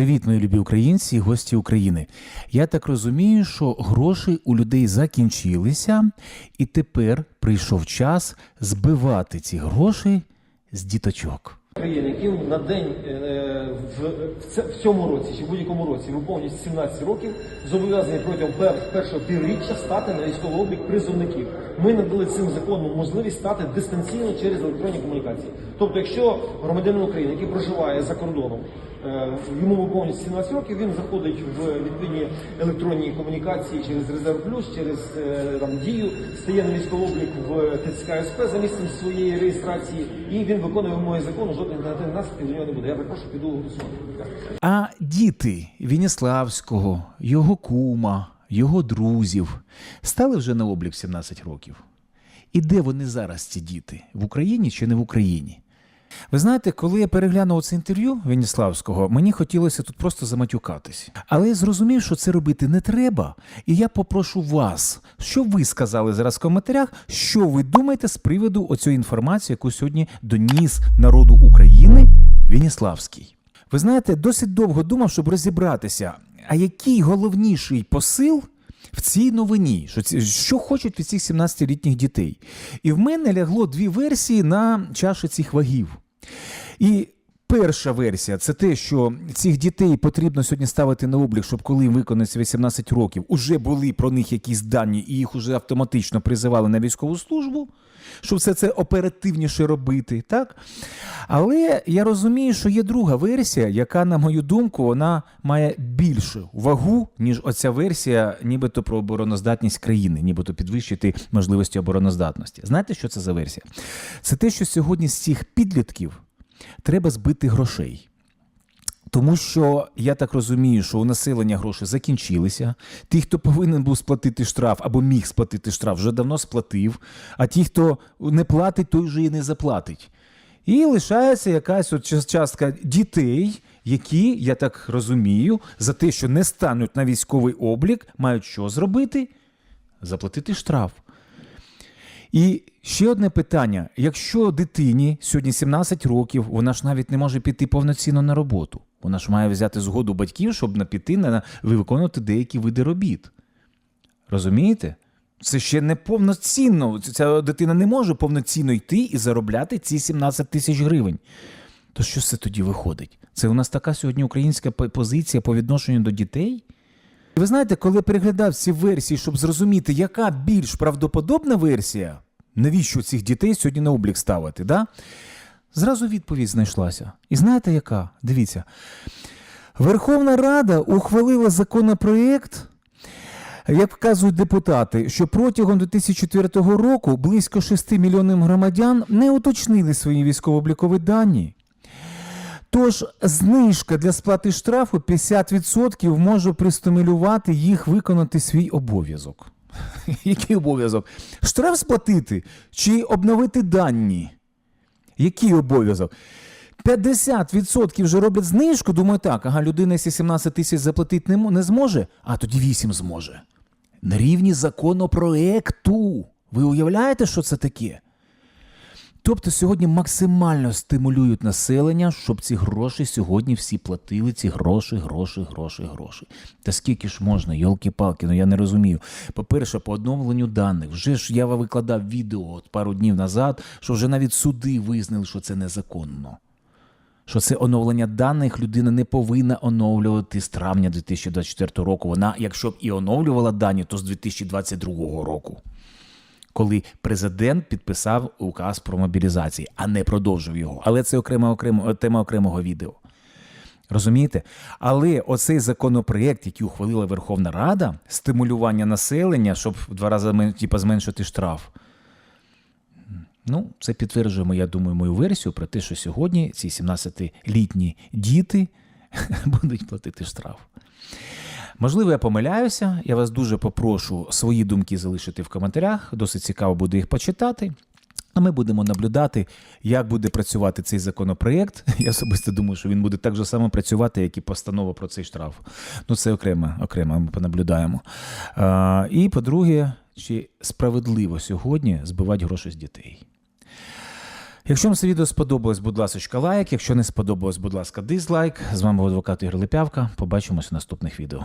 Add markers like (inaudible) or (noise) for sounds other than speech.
Привіт, мої любі українці і гості України. Я так розумію, що гроші у людей закінчилися, і тепер прийшов час збивати ці гроші з діточок. Країн, яким на день е, в, в, цьому році чи в будь-якому році виповнюється 17 років, зобов'язані протягом першого півріччя стати на військовий облік призовників. Ми надали цим законом можливість стати дистанційно через електронні комунікації. Тобто, якщо громадянин України, який проживає за кордоном, е, йому виповнюється 17 років, він заходить в відповідні електронні комунікації через резерв плюс, через е, там дію, стає на військовий облік в ТЦК СП за місцем своєї реєстрації, і він виконує вимоги закону. Я прошу піду. А діти Вініславського, його кума, його друзів стали вже на облік 17 років. І де вони зараз, ці діти? В Україні чи не в Україні? Ви знаєте, коли я переглянув це інтерв'ю Веніславського, мені хотілося тут просто заматюкатись. Але я зрозумів, що це робити не треба. І я попрошу вас, що ви сказали зараз в коментарях, що ви думаєте з приводу оцієї інформації, яку сьогодні доніс народу України Веніславський. Ви знаєте, досить довго думав, щоб розібратися, а який головніший посил в цій новині, що, що хочуть від цих 17-літніх дітей. І в мене лягло дві версії на чаші цих вагів. І перша версія це те, що цих дітей потрібно сьогодні ставити на облік, щоб коли виконується виконається 18 років, уже були про них якісь дані, і їх уже автоматично призивали на військову службу. Щоб все це оперативніше робити, так? Але я розумію, що є друга версія, яка, на мою думку, вона має більшу вагу, ніж оця версія, нібито про обороноздатність країни, нібито підвищити можливості обороноздатності. Знаєте, що це за версія? Це те, що сьогодні з цих підлітків треба збити грошей. Тому що я так розумію, що у населення гроші закінчилися. Ті, хто повинен був сплатити штраф або міг сплатити штраф, вже давно сплатив. А ті, хто не платить, той вже і не заплатить. І лишається якась от частка дітей, які, я так розумію, за те, що не стануть на військовий облік, мають що зробити? Заплатити штраф. І ще одне питання: якщо дитині сьогодні 17 років, вона ж навіть не може піти повноцінно на роботу. Вона ж має взяти згоду батьків, щоб піти на виконувати деякі види робіт. Розумієте? Це ще не повноцінно. Ця дитина не може повноцінно йти і заробляти ці 17 тисяч гривень. То що це тоді виходить? Це у нас така сьогодні українська позиція по відношенню до дітей? І ви знаєте, коли переглядав ці версії, щоб зрозуміти, яка більш правдоподобна версія, навіщо цих дітей сьогодні на облік ставити, да? Зразу відповідь знайшлася. І знаєте яка? Дивіться. Верховна Рада ухвалила законопроєкт, як вказують депутати, що протягом 2004 року близько 6 мільйонів громадян не уточнили свої військово-облікові дані. Тож знижка для сплати штрафу 50% може пристимулювати їх виконати свій обов'язок. (laughs) Який обов'язок? Штраф сплатити чи обновити дані? Який обов'язок? 50% вже роблять знижку, думаю, так, ага, людина, якщо 17 тисяч заплатити не, не зможе, а тоді 8 зможе. На рівні законопроекту. Ви уявляєте, що це таке? Тобто сьогодні максимально стимулюють населення, щоб ці гроші сьогодні всі платили, ці гроші, гроші, гроші, гроші. Та скільки ж можна, йолки-палки, ну я не розумію. По-перше, по оновленню даних, вже ж я викладав відео от пару днів назад, що вже навіть суди визнали, що це незаконно. Що це оновлення даних людина не повинна оновлювати з травня 2024 року. Вона, якщо б і оновлювала дані, то з 2022 року коли президент підписав указ про мобілізацію, а не продовжив його. Але це окрема окремо тема окремого відео. Розумієте? Але оцей законопроєкт, який ухвалила Верховна Рада, стимулювання населення, щоб в два рази типу, зменшити штраф. Ну, це підтверджує, я думаю, мою версію про те, що сьогодні ці 17-літні діти (laughs) будуть платити штраф. Можливо, я помиляюся. Я вас дуже попрошу свої думки залишити в коментарях. Досить цікаво буде їх почитати. А ми будемо наблюдати, як буде працювати цей законопроєкт. (laughs) Я особисто думаю, що він буде так же само працювати, як і постанова про цей штраф. Ну, це окремо, окремо ми понаблюдаємо. А, і по-друге, чи справедливо сьогодні збивати гроші з дітей? Якщо вам це відео сподобалось, будь ласка, лайк. Якщо не сподобалось, будь ласка, дизлайк. З вами адвокат Ігор Липявка. Побачимось у наступних відео.